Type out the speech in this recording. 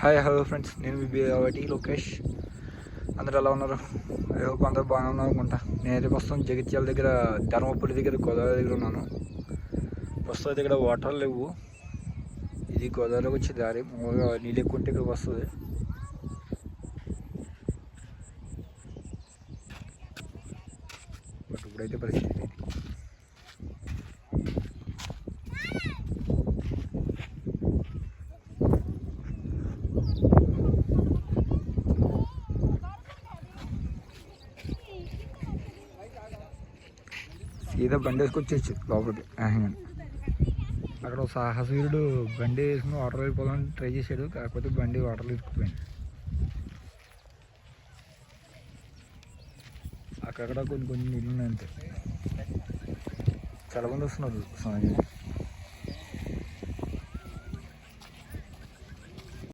Hi hello friends నేను మీ కాబట్టి లోకేష్. అందరూ ఎలా ఉన్నారు? ఐ హోప్ అందరూ బాగానే ఉన్నారు అనుకుంటా. నేనైతే ప్రస్తుతం జగిత్యాల దగ్గర ధర్మపురి దగ్గర గోదావరి దగ్గర ఉన్నాను. ప్రస్తుతం అయితే ఇక్కడ వాటర్ లేవు. ఇది గోదావరికి వచ్చే దారి. మామూలుగా నీళ్ళు ఎక్కువ ఉంటే ఇక్కడికి వస్తుంది. బట్ ఇప్పుడైతే పరిస్థితి సీదా బండి వేసుకొచ్చేచ్చు లోపలికి. ఆహా. అక్కడ ఒక సాహసవీరుడు బండి వేసుకుని వాటర్ వెళ్ళిపోదామని ట్రై చేశాడు. కాకపోతే బండి వాటర్లో ఇరుక్కుపోయింది అక్కడక్కడ కొన్ని కొన్ని నీళ్ళు ఉన్నాయి అంతే. చాలా మంది వస్తున్నారు స్నానం